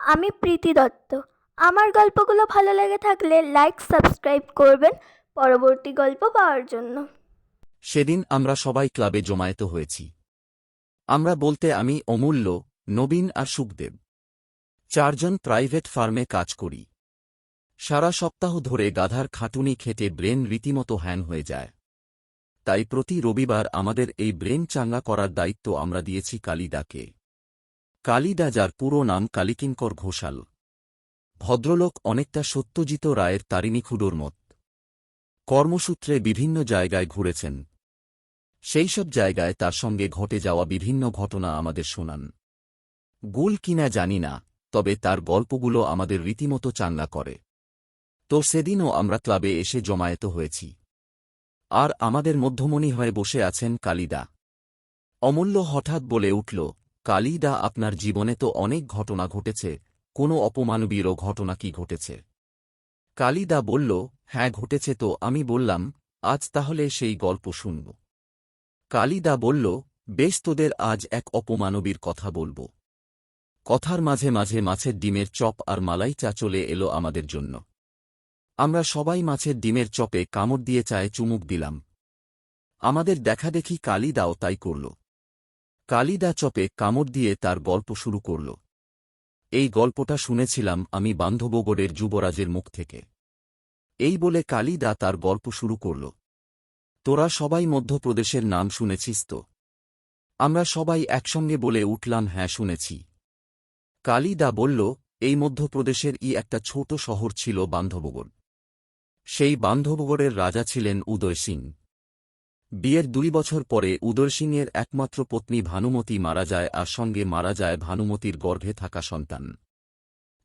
আমি প্রীতি দত্ত। আমার গল্পগুলো ভালো লেগে থাকলে লাইক সাবস্ক্রাইব করবেন। পরবর্তী গল্প পাওয়ার জন্য। সেদিন আমরা সবাই ক্লাবে জমায়েত হয়েছি। আমরা বলতে আমি, অমূল্য, নবীন আর সুখদেব। চারজন প্রাইভেট ফার্মে কাজ করি। সারা সপ্তাহ ধরে গাধার খাটুনি খেটে ব্রেন রীতিমতো হ্যান হয়ে যায়। তাই প্রতি রবিবার আমাদের এই ব্রেন চাঙ্গা করার দায়িত্ব আমরা দিয়েছি কালিদাকে। কালিদা যার পুরো নাম কালিকিঙ্কর ঘোষাল। ভদ্রলোক অনেকটা সত্যজিৎ রায়ের তারিণী খুডোর মত। কর্মসূত্রে বিভিন্ন জায়গায় ঘুরেছেন। সেই সব জায়গায় তার সঙ্গে ঘটে যাওয়া বিভিন্ন ঘটনা আমাদের শোনান। গুল কিনা জানি না, তবে তার গল্পগুলো আমাদের রীতিমতো চাঙ্গা করে। তো সেদিনও আমরা ক্লাবে এসে জমায়েত হয়েছি। আর আমাদের মধ্যমণি হয়ে বসে আছেন কালিদা। অমূল্য হঠাৎ বলে উঠল কালিদা আপনার জীবনে তো অনেক ঘটনা ঘটেছে, কোনো অপমানবীরও ঘটনা কি ঘটেছে? কালিদা বলল হ্যাঁ ঘটেছে তো, আমি বললাম, আজ তাহলে সেই গল্প শুনব। কালিদা বলল, বেশ তোদের আজ এক অপমানবীর কথা বলব। কথার মাঝে মাঝে মাছের ডিমের চপ আর মালাই চা চলে এলো আমাদের জন্য। আমরা সবাই মাছের ডিমের চপে কামড় দিয়ে চায়ে চুমুক দিলাম। আমাদের দেখাদেখি কালিদাও তাই করল। কালিদা চপে কামড় দিয়ে তার গল্প শুরু করল। এই গল্পটা শুনেছিলাম আমি বান্ধবগড়ের যুবরাজের মুখ থেকে। এই বলে কালিদা তার গল্প শুরু করল। তোরা সবাই মধ্যপ্রদেশের নাম শুনেছিস তো? আমরা সবাই একসঙ্গে বলে উঠলাম হ্যাঁ শুনেছি। কালিদা বলল, এই মধ্যপ্রদেশের ই একটা ছোট শহর ছিল বান্ধবগড় সেই বান্ধবগড়ের রাজা ছিলেন উদয় সিং। বিয়ের দুই বছর পরে উদয় সিংয়ের একমাত্র পত্নী ভানুমতি মারা যায় আর সঙ্গে মারা যায় ভানুমতির গর্ভে থাকা সন্তান।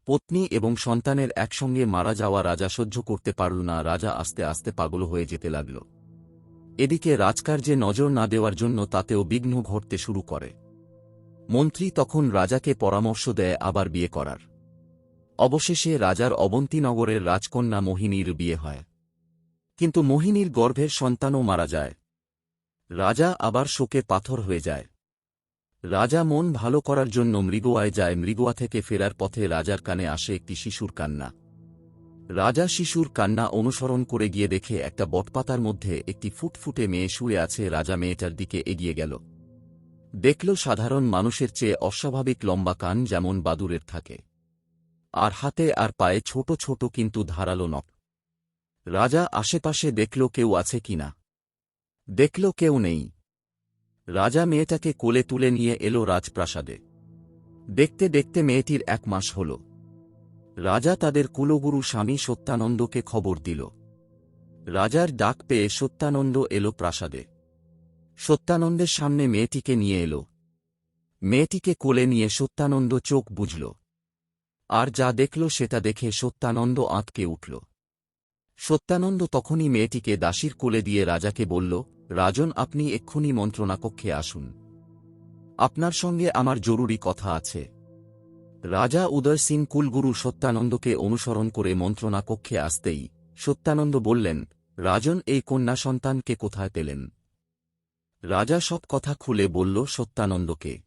পত্নী এবং সন্তানের একসঙ্গে মারা যাওয়া রাজা সহ্য করতে পারল না, রাজা আস্তে আস্তে পাগল হয়ে যেতে লাগল। এদিকে রাজকার্যে নজর না দেওয়ার জন্য তাতেও বিঘ্ন ঘটতে শুরু করে। মন্ত্রী তখন রাজাকে পরামর্শ দেয় আবার বিয়ে করার। অবশেষে রাজার অবন্তীনগরের রাজকন্যা মোহিনীর বিয়ে হয়। কিন্তু মোহিনীর গর্ভের সন্তানও মারা যায়। রাজা আবার শোকে পাথর হয়ে যায়। রাজা মন ভালো করার জন্য মৃগোয়ায় যায়, মৃগোয়া থেকে ফেরার পথে রাজার কানে আসে একটি শিশুর কান্না। রাজা শিশুর কান্না অনুসরণ করে গিয়ে দেখে একটা বটপাতার মধ্যে একটি ফুটফুটে মেয়ে শুয়ে আছে, রাজা মেয়েটার দিকে এগিয়ে গেল। দেখল সাধারণ মানুষের চেয়ে অস্বাভাবিক লম্বা কান যেমন বাদুরের থাকে। আর হাতে আর পায়ে ছোট ছোট কিন্তু ধারালো নখ। রাজা আশেপাশে দেখল কেউ আছে কিনা। দেখল কেউ নেই। রাজা মেয়েটাকে কোলে তুলে নিয়ে এলো রাজপ্রাসাদে। দেখতে দেখতে মেয়েটির এক মাস হল। রাজা তাদের কুলগুরু স্বামী সত্যানন্দকে খবর দিল। রাজার ডাক পেয়ে সত্যানন্দ এলো প্রাসাদে। সত্যানন্দের সামনে মেয়েটিকে নিয়ে এলো। মেয়েটিকে কোলে নিয়ে সত্যানন্দ চোখ বুঝল আর যা দেখল সেটা দেখে সত্যানন্দ আঁতকে উঠল। সত্যানন্দ তখনই মেয়েটিকে দাসীর কোলে দিয়ে রাজাকে বলল রাজন, আপনি এক্ষুনি মন্ত্রণাকক্ষে আসুন। আপনার সঙ্গে আমার জরুরি কথা আছে। রাজা উদয় সিং কুলগুরু সত্যানন্দকে অনুসরণ করে মন্ত্রণাকক্ষে আসতেই সত্যানন্দ বললেন, রাজন, এই কন্যা সন্তানকে কোথায় পেলেন? রাজা সব কথা খুলে বলল সত্যানন্দকে।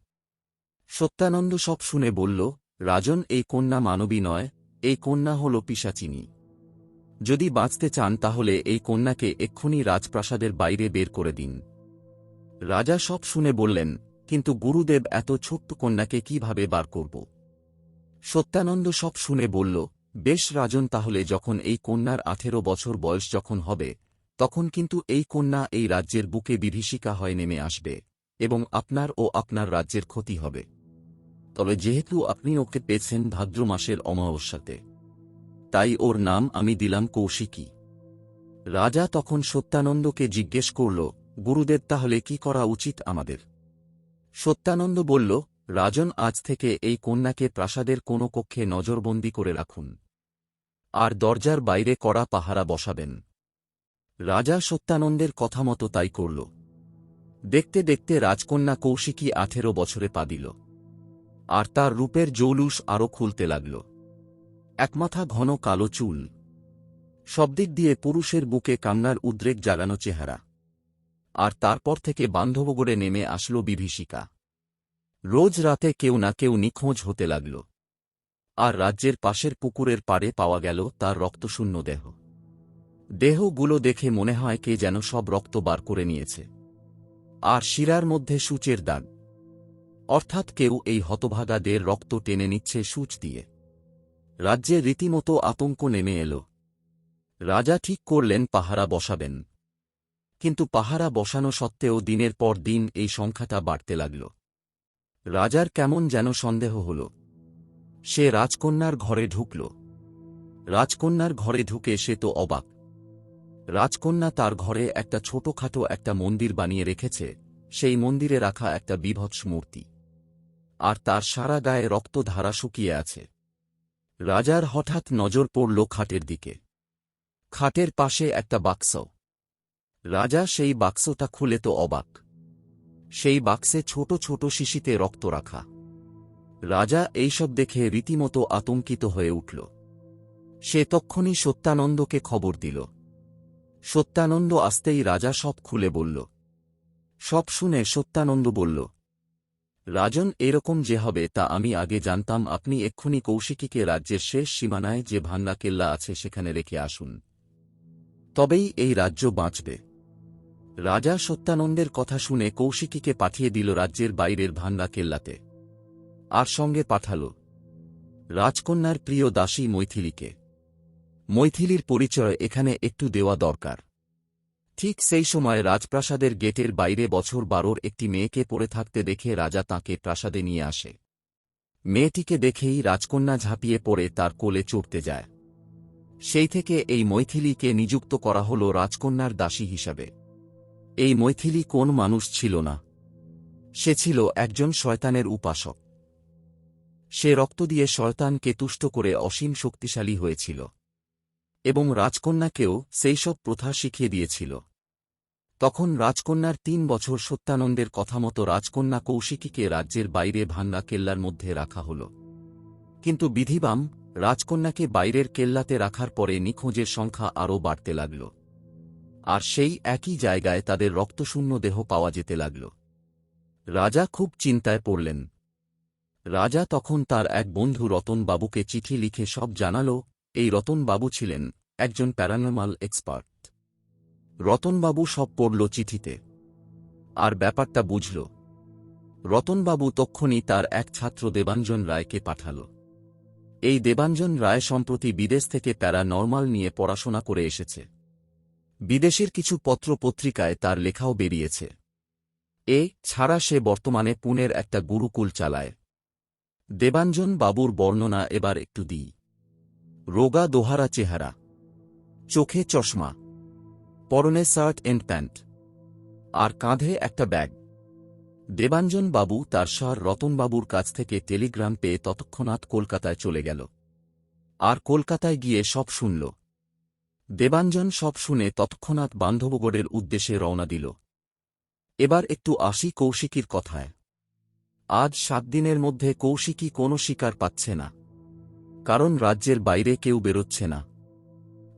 সত্যানন্দ সব শুনে বলল, রাজন, এই কন্যা মানবী নয়, এই কন্যা হল পিসাচিনী যদি বাঁচতে চান তাহলে এই কন্যাকে এক্ষুনি রাজপ্রাসাদের বাইরে বের করে দিন। রাজা সব শুনে বললেন, কিন্তু গুরুদেব এত ছোট্ট কন্যাকে কীভাবে বার করব? সত্যানন্দ সব শুনে বলল, বেশ রাজন, তাহলে যখন এই কন্যার আঠেরো বছর বয়স যখন হবে, তখন কিন্তু এই কন্যা এই রাজ্যের বুকে বিভীষিকা হয় নেমে আসবে এবং আপনার ও আপনার রাজ্যের ক্ষতি হবে। তবে যেহেতু আপনি ওকে পেয়েছেন ভাদ্র মাসের অমাবস্যাতে তাই ওর নাম আমি দিলাম কৌশিকী। রাজা তখন সত্যানন্দকে জিজ্ঞেস করল, গুরুদেব, তাহলে কি করা উচিত আমাদের? সত্যানন্দ বলল, রাজন, আজ থেকে এই কন্যাকে প্রাসাদের কোনো কক্ষে নজরবন্দি করে রাখুন। আর দরজার বাইরে কড়া পাহারা বসাবেন। রাজা সত্যানন্দের কথা মতো তাই করল। দেখতে দেখতে রাজকন্যা কৌশিকী আঠেরো বছরে পা দিল। আর তার রূপের জৌলুস আরও খুলতে লাগল। একমাথা ঘন কালো চুল। সবদিক দিয়ে পুরুষের বুকে কান্নার উদ্রেক জাগানো চেহারা। আর তারপর থেকে বান্ধবগড়ে নেমে আসল বিভীষিকা। রোজ রাতে কেউ না কেউ নিখোঁজ হতে লাগল। আর রাজ্যের পাশের পুকুরের পাড়ে পাওয়া গেল তার রক্তশূন্য দেহ। দেহগুলো দেখে মনে হয় কে যেন সব রক্ত বার করে নিয়েছে। আর শিরার মধ্যে সূচের দাগ। অর্থাৎ কেউ এই হতভাগাদের রক্ত টেনে নিচ্ছে সূচ দিয়ে। রাজ্যে রীতিমতো আতঙ্ক নেমে এল। রাজা ঠিক করলেন, পাহারা বসাবেন। কিন্তু পাহারা বসানো সত্ত্বেও দিনের পর দিন এই সংখ্যাটা বাড়তে লাগল। রাজার কেমন যেন সন্দেহ হল। সে রাজকন্যার ঘরে ঢুকল। রাজকন্যার ঘরে ঢুকে সে তো অবাক। রাজকন্যা তার ঘরে একটা ছোটখাটো একটা মন্দির বানিয়ে রেখেছে, সেই মন্দিরে রাখা একটা বিভৎস মূর্তি। আর তার সারা গায়ে রক্তধারা শুকিয়ে আছে। রাজার হঠাৎ নজর পড়ল খাটের দিকে। খাটের পাশে একটা বাক্স। রাজা সেই বাক্সটা খুলে তো অবাক। সেই বাক্সে ছোট ছোট শিশিতে রক্ত রাখা। রাজা এইসব দেখে রীতিমতো আতঙ্কিত হয়ে উঠল। সে তক্ষণই সত্যানন্দকে খবর দিল। সত্যানন্দ আসতেই রাজা সব খুলে বলল। সব শুনে সত্যানন্দ বলল রাজন, এরকম যে হবে তা আমি আগে জানতাম। আপনি এক্ষুনি কৌশিকীকে রাজ্যের শেষ সীমানায় যে ভাঙ্গা কেল্লা আছে সেখানে রেখে আসুন। তবেই এই রাজ্য বাঁচবে। রাজা সত্যানন্দের কথা শুনে কৌশিকীকে পাঠিয়ে দিল রাজ্যের বাইরের ভাঙ্গা কেল্লাতে। আর সঙ্গে পাঠাল রাজকন্যার প্রিয় দাসী মৈথিলিকে। মৈথিলির পরিচয় এখানে একটু দেওয়া দরকার। ঠিক সেই সময় রাজপ্রাসাদের গেটের বাইরে বছর বারোর একটি মেয়েকে পড়ে থাকতে দেখে রাজা তাকে প্রাসাদে নিয়ে আসে। মেয়েটিকে দেখেই রাজকন্যা ঝাঁপিয়ে পড়ে, তার কোলে চড়তে যায়। সেই থেকে এই মৈথিলিকে নিযুক্ত করা হল রাজকন্যার দাসী হিসাবে। এই মৈথিলি কোন মানুষ ছিল না। সে ছিল একজন শয়তানের উপাসক। সে রক্ত দিয়ে শয়তানকে তুষ্ট করে অসীম শক্তিশালী হয়েছিল। এবং রাজকন্যাকেও সেই সব প্রথা শিখিয়ে দিয়েছিল। তখন রাজকন্যার তিন বছর সত্যানন্দের কথা মতো রাজকন্যা কৌশিকীকে রাজ্যের বাইরে ভাঙ্গা কেল্লার মধ্যে রাখা হল। কিন্তু বিধিবাম রাজকন্যাকে বাইরের কেল্লাতে রাখার পরে নিখোঁজের সংখ্যা আরও বাড়তে লাগল। আর সেই একই জায়গায় তাদের রক্তশূন্য দেহ পাওয়া যেতে লাগল। রাজা খুব চিন্তায় পড়লেন। রাজা তখন তার এক বন্ধু রতন বাবুকে চিঠি লিখে সব জানাল, এই রতন বাবু ছিলেন একজন প্যারানর্মাল এক্সপার্ট। রতনবাবু সব পড়ল চিঠিতে। আর ব্যাপারটা বুঝল। রতনবাবু তক্ষণই তার এক ছাত্র দেবাঞ্জন রায়কে পাঠাল। এই দেবাঞ্জন রায় সম্প্রতি বিদেশ থেকে প্যারা নর্মাল নিয়ে পড়াশোনা করে এসেছে। বিদেশের কিছু পত্র পত্রিকায় তার লেখাও বেরিয়েছে। এ ছাড়া সে বর্তমানে পুনের একটা গুরুকুল চালায়। দেবাঞ্জন বাবুর বর্ণনা এবার একটু দিই। রোগা দোহারা চেহারা। চোখে চশমা। পরনে শার্ট এন্ড প্যান্ট। আর কাঁধে একটা ব্যাগ। দেবাঞ্জন বাবু তার স্যার রতনবাবুর কাছ থেকে টেলিগ্রাম পেয়ে তৎক্ষণাৎ কলকাতায় চলে গেল। আর কলকাতায় গিয়ে সব শুনল। দেবাঞ্জন সব শুনে তৎক্ষণাৎ বান্ধবগড়ের উদ্দেশ্যে রওনা দিল। এবার একটু আসি কৌশিকীর কথায়। আজ সাত দিনের মধ্যে কৌশিকী কোনো শিকার পাচ্ছে না। কারণ রাজ্যের বাইরে কেউ বেরোচ্ছে না।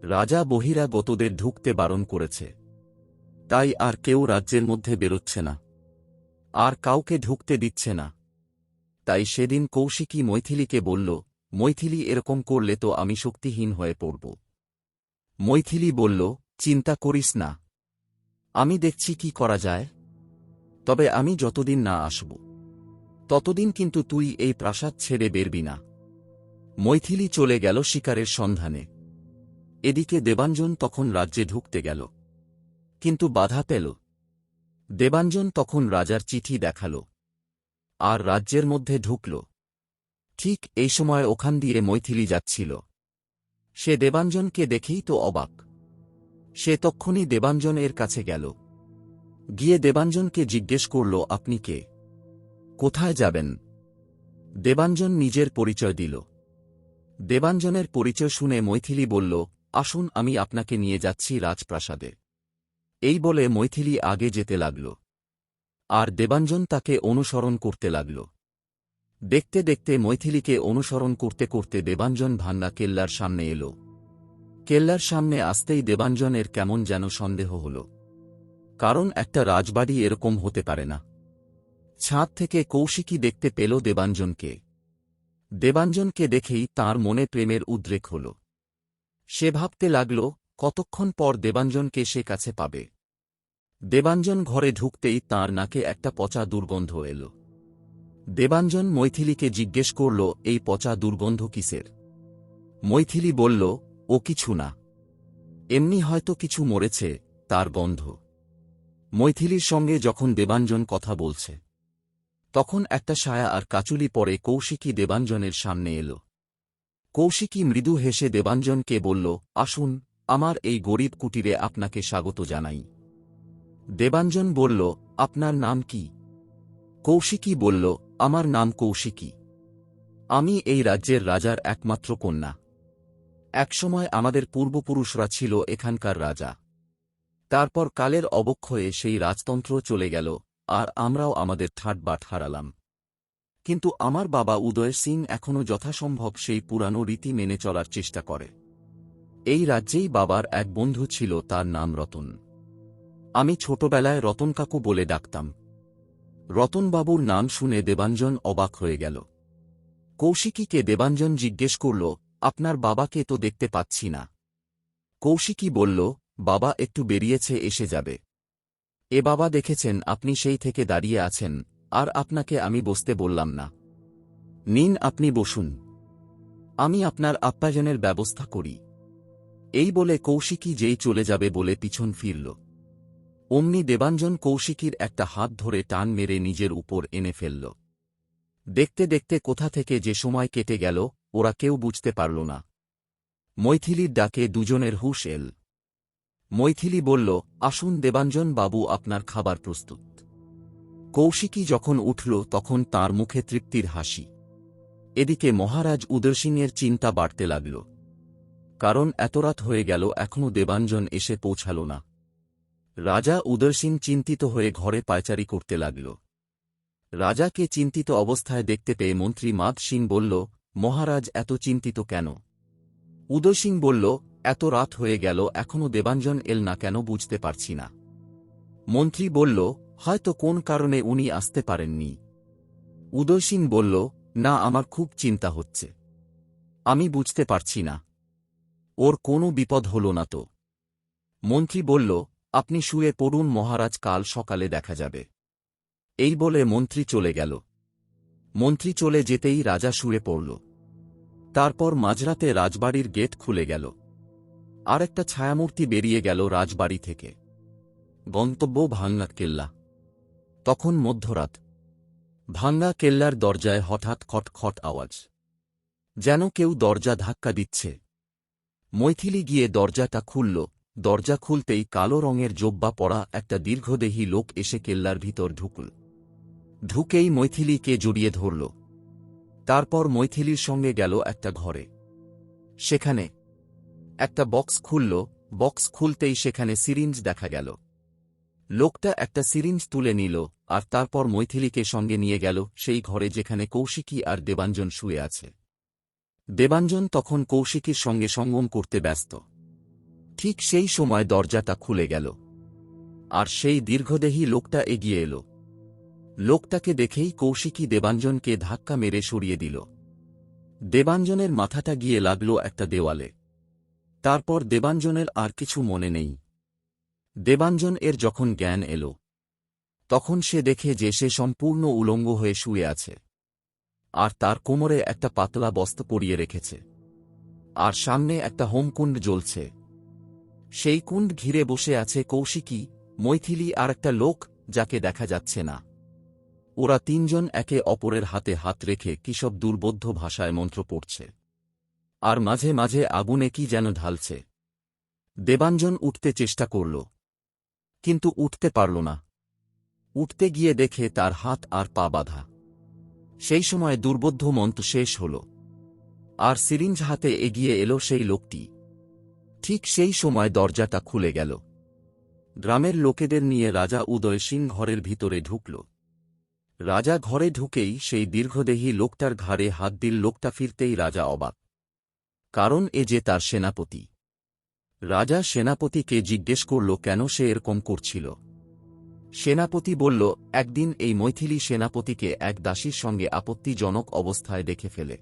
রাজা বহিরাগতদের ঢুকতে বারণ করেছে। তাই আর কেউ রাজ্যের মধ্যে বেরোচ্ছে না। আর কাউকে ঢুকতে দিচ্ছে না। তাই সেদিন কৌশিকী মৈথিলিকে বলল, মৈথিলী এরকম করলে তো আমি শক্তিহীন হয়ে পড়ব। মৈথিলি বলল, চিন্তা করিস না। আমি দেখছি কি করা যায়। তবে আমি যতদিন না আসব, ততদিন কিন্তু তুই এই প্রাসাদ ছেড়ে বেরবি না। মৈথিলি চলে গেল শিকারের সন্ধানে। এদিকে দেবাঞ্জন তখন রাজ্যে ঢুকতে গেল। কিন্তু বাধা পেল। দেবাঞ্জন তখন রাজার চিঠি দেখাল। আর রাজ্যের মধ্যে ঢুকল। ঠিক এই সময় ওখান দিয়ে মৈথিলি যাচ্ছিল। সে দেবাঞ্জনকে দেখেই তো অবাক। সে তক্ষণই দেবাঞ্জন এর কাছে গেল। গিয়ে দেবাঞ্জনকে জিজ্ঞেস করল, আপনি কে? কোথায় যাবেন? দেবাঞ্জন নিজের পরিচয় দিল। দেবাঞ্জনের পরিচয় শুনে মৈথিলী বলল আসুন আমি আপনাকে নিয়ে যাচ্ছি রাজপ্রাসাদে। এই বলে মৈথিলি আগে যেতে লাগল। আর দেবাঞ্জন তাকে অনুসরণ করতে লাগল। দেখতে দেখতে মৈথিলিকে অনুসরণ করতে করতে দেবাঞ্জন ভান্না কেল্লার সামনে এল। কেল্লার সামনে আসতেই দেবাঞ্জনের কেমন যেন সন্দেহ হল। কারণ একটা রাজবাড়ি এরকম হতে পারে না। ছাদ থেকে কৌশিকী দেখতে পেল দেবাঞ্জনকে। দেবাঞ্জনকে দেখেই তার মনে প্রেমের উদ্রেক হল। সে ভাবতে লাগল, কতক্ষণ পর দেবাঞ্জনকে সে কাছে পাবে। দেবাঞ্জন ঘরে ঢুকতেই তার নাকে একটা পচা দুর্গন্ধ এল। দেবাঞ্জন মৈথিলিকে জিজ্ঞেস করল, এই পচা দুর্গন্ধ কিসের? মৈথিলি বলল, ও কিছু না। এমনি হয়তো কিছু মরেছে, তার গন্ধ। মৈথিলির সঙ্গে যখন দেবাঞ্জন কথা বলছে, তখন একটা সায়া আর কাচুলি পরে কৌশিকী দেবাঞ্জনের সামনে এল। কৌশিকী মৃদু হেসে দেবাঞ্জনকে বলল, আসুন, আমার এই গরিব কুটিরে আপনাকে স্বাগত জানাই। দেবাঞ্জন বলল, আপনার নাম কি? কৌশিকী বলল, আমার নাম কৌশিকী। আমি এই রাজ্যের রাজার একমাত্র কন্যা। একসময় আমাদের পূর্বপুরুষরা ছিল এখানকার রাজা। তারপর কালের অবক্ষয়ে সেই রাজতন্ত্র চলে গেল, আর আমরাও আমাদের ঠাটবাট হারালাম। কিন্তু আমার বাবা উদয় সিং এখনও যথাসম্ভব সেই পুরানো রীতি মেনে চলার চেষ্টা করে। এই রাজ্যেই বাবার এক বন্ধু ছিল তার নাম রতন। আমি ছোটবেলায় রতন কাকু বলে ডাকতাম। রতনবাবুর নাম শুনে দেবাঞ্জন অবাক হয়ে গেল। কৌশিকীকে দেবাঞ্জন জিজ্ঞেস করল, আপনার বাবাকে তো দেখতে পাচ্ছি না। কৌশিকী বলল, বাবা একটু বেরিয়েছে, এসে যাবে। এ বাবা দেখেছেন, আপনি সেই থেকে দাঁড়িয়ে আছেন। আর আপনাকে আমি বসতে বললাম না। নিন আপনি বসুন। আমি আপনার আপ্যায়নের ব্যবস্থা করি। এই বলে কৌশিকী যেই চলে যাবে বলে পিছন ফিরল। অমনি দেবাঞ্জন কৌশিকীর একটা হাত ধরে টান মেরে নিজের উপর এনে ফেলল। দেখতে দেখতে কোথা থেকে যে সময় কেটে গেল, ওরা কেউ বুঝতে পারল না। মৈথিলির ডাকে দুজনের হুশ এল। মৈথিলি বলল, আসুন দেবাঞ্জন বাবু, আপনার খাবার প্রস্তুত। কৌশিকী যখন উঠল তখন তার মুখে তৃপ্তির হাসি। এদিকে মহারাজ উদয়সিংয়ের চিন্তা বাড়তে লাগল। কারণ এত রাত হয়ে গেল এখনও দেবাঞ্জন এসে পৌঁছাল না। রাজা উদয়সিং চিন্তিত হয়ে ঘরে পায়চারি করতে লাগল। রাজাকে চিন্তিত অবস্থায় দেখতে পেয়ে মন্ত্রী মাদ সিং বলল, মহারাজ, এত চিন্তিত কেন? উদয় সিং বলল, এত রাত হয়ে গেল এখনও দেবাঞ্জন এল না কেন বুঝতে পারছি না। মন্ত্রী বলল হয়তো কোন কারণে উনি আসতে পারেননি। উদয় সিং বলল, না, আমার খুব চিন্তা হচ্ছে। আমি বুঝতে পারছি না। ওর কোনো বিপদ হল না তো? মন্ত্রী বলল, আপনি শুয়ে পড়ুন মহারাজ, কাল সকালে দেখা যাবে। এই বলে মন্ত্রী চলে গেল। মন্ত্রী চলে যেতেই রাজা শুয়ে পড়ল। তারপর মাঝরাতে রাজবাড়ির গেট খুলে গেল। আর একটা ছায়ামূর্তি বেরিয়ে গেল রাজবাড়ি থেকে। গন্তব্য ভাঙ্গা কেল্লা তখন মধ্যরাত। ভাঙ্গা কেল্লার দরজায় হঠাৎ খটখট আওয়াজ। যেন কেউ দরজা ধাক্কা দিচ্ছে। মৈথিলি গিয়ে দরজাটা খুলল। দরজা খুলতেই কালো রঙের জোব্বা পরা একটা দীর্ঘদেহী লোক এসে কেল্লার ভিতর ঢুকল। ঢুকেই মৈথিলিকে জড়িয়ে ধরল। তারপর মৈথিলির সঙ্গে গেল একটা ঘরে। সেখানে একটা বক্স খুলল। বক্স খুলতেই সেখানে সিরিঞ্জ দেখা গেল। লোকটা একটা সিরিঞ্জ তুলে নিল, আর তারপর মৈথিলিকে সঙ্গে নিয়ে গেল সেই ঘরে যেখানে কৌশিকী আর দেবাঞ্জন শুয়ে আছে। দেবাঞ্জন তখন কৌশিকীর সঙ্গে সঙ্গম করতে ব্যস্ত। ঠিক সেই সময় দরজাটা খুলে গেল। আর সেই দীর্ঘদেহী লোকটা এগিয়ে এলো। লোকটাকে দেখেই কৌশিকী দেবাঞ্জনকে ধাক্কা মেরে সরিয়ে দিল। দেবাঞ্জনের মাথাটা গিয়ে লাগল একটা দেওয়ালে। তারপর দেবাঞ্জনের আর কিছু মনে নেই। দেবাঞ্জন এর যখন জ্ঞান এল, তখন সে দেখে যে সে সম্পূর্ণ উলঙ্গ হয়ে শুয়ে আছে, আর তার কোমরে একটা পাতলা বস্ত্র পরিয়ে রেখেছে, আর সামনে একটা হোমকুণ্ড জ্বলছে। সেই কুণ্ড ঘিরে বসে আছে কৌশিকী, মৈথিলি আর একটা লোক যাকে দেখা যাচ্ছে না। ওরা তিনজন একে অপরের হাতে হাত রেখে কিসব দুর্বোধ্য ভাষায় মন্ত্র পড়ছে, আর মাঝে মাঝে আগুনে কি যেন ঢালছে। দেবাঞ্জন উঠতে চেষ্টা করল কিন্তু উঠতে পারল না। উঠতে গিয়ে দেখে তার হাত আর পা বাঁধা। সেই সময় দুর্বোধ্য মন্ত শেষ হল। আর সিরিঞ্জ হাতে এগিয়ে এলো সেই লোকটি। ঠিক সেই সময় দরজাটা খুলে গেল। গ্রামের লোকেদের নিয়ে রাজা উদয় সিং ঘরের ভিতরে ঢুকল। রাজা ঘরে ঢুকেই সেই দীর্ঘদেহী লোকটার ঘাড়ে হাত দিল লোকটা ফিরতেই রাজা অবাক। কারণ এ যে তার সেনাপতি। রাজা সেনাপতিকে জিজ্ঞেস করল, কেন সে এরকম করছিল? সেনাপতি বলল, একদিন এই মৈথিলি সেনাপতিকে এক দাসীর সঙ্গে আপত্তিজনক অবস্থায় দেখে ফেলে।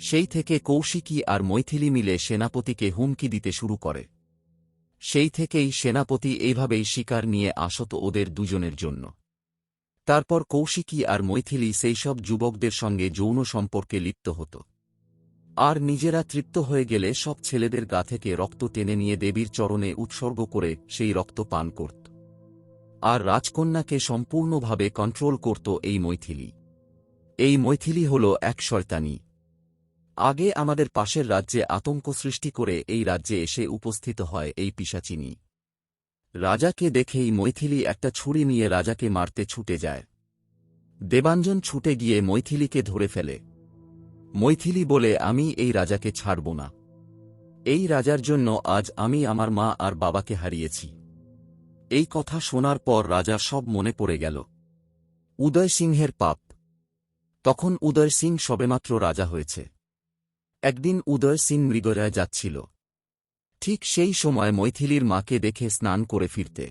সেই থেকে কৌশিকী আর মৈথিলি মিলে সেনাপতিকে হুমকি দিতে শুরু করে। সেই থেকেই সেনাপতি এইভাবেই শিকার নিয়ে আসত ওদের দুজনের জন্য। তারপর কৌশিকী আর মৈথিলি সেই সব যুবকদের সঙ্গে যৌন সম্পর্কে লিপ্ত হতো। আর নিজেরা তৃপ্ত হয়ে গেলে সব ছেলেদের গা থেকে রক্ত টেনে নিয়ে দেবীর চরণে উৎসর্গ করে সেই রক্ত পান করত। আর রাজকন্যাকে সম্পূর্ণভাবে কন্ট্রোল করত এই মৈথিলি। এই মৈথিলি হল এক শয়তানি। আগে আমাদের পাশের রাজ্যে আতঙ্ক সৃষ্টি করে এই রাজ্যে এসে উপস্থিত হয় এই পিসাচিনী রাজাকে দেখেই মৈথিলি একটা ছুরি নিয়ে রাজাকে মারতে ছুটে যায়। দেবাঞ্জন ছুটে গিয়ে মৈথিলিকে ধরে ফেলে। মৈথিলি বলে, আমি এই রাজাকে ছাড়ব না। এই রাজার জন্য আজ আমি আমার মা আর বাবাকে হারিয়েছি এই কথা শোনার পর রাজা সব মনে পড়ে গেল। উদয় সিংহের পাপ। তখন উদয় সিং সবেমাত্র রাজা হয়েছে। একদিন উদয় সিং মৃগরায় যাচ্ছিল। ঠিক সেই সময় মৈথিলির মাকে দেখে স্নান করে ফিরতে।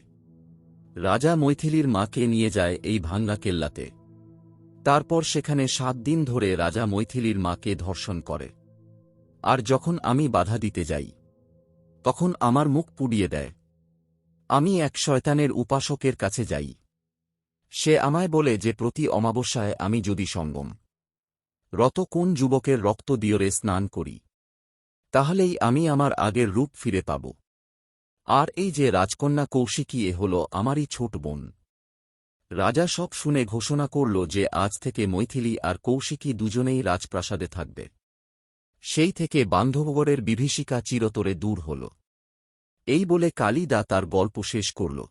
রাজা মৈথিলির মাকে নিয়ে যায় এই ভাঙ্গা কেল্লাতে। তারপর সেখানে সাত দিন ধরে রাজা মৈথিলির মাকে ধর্ষণ করে। আর যখন আমি বাধা দিতে যাই, তখন আমার মুখ পুড়িয়ে দেয়। আমি এক শয়তানের উপাসকের কাছে যাই। সে আমায় বলে যে প্রতি অমাবস্যায় আমি যদি সঙ্গম, রত কোন যুবকের রক্ত দিয়রে স্নান করি, তাহলেই আমি আমার আগের রূপ ফিরে পাব। আর এই যে রাজকন্যা কৌশিকী এ হল আমারই ছোট বোন। রাজা সব শুনে ঘোষণা করল যে আজ থেকে মৈথিলি আর কৌশিকী দুজনেই রাজপ্রাসাদে থাকবে। সেই থেকে বান্ধবগরের বিভীষিকা চিরতরে দূর হল। এই বলে কালিদা তার গল্প শেষ করল।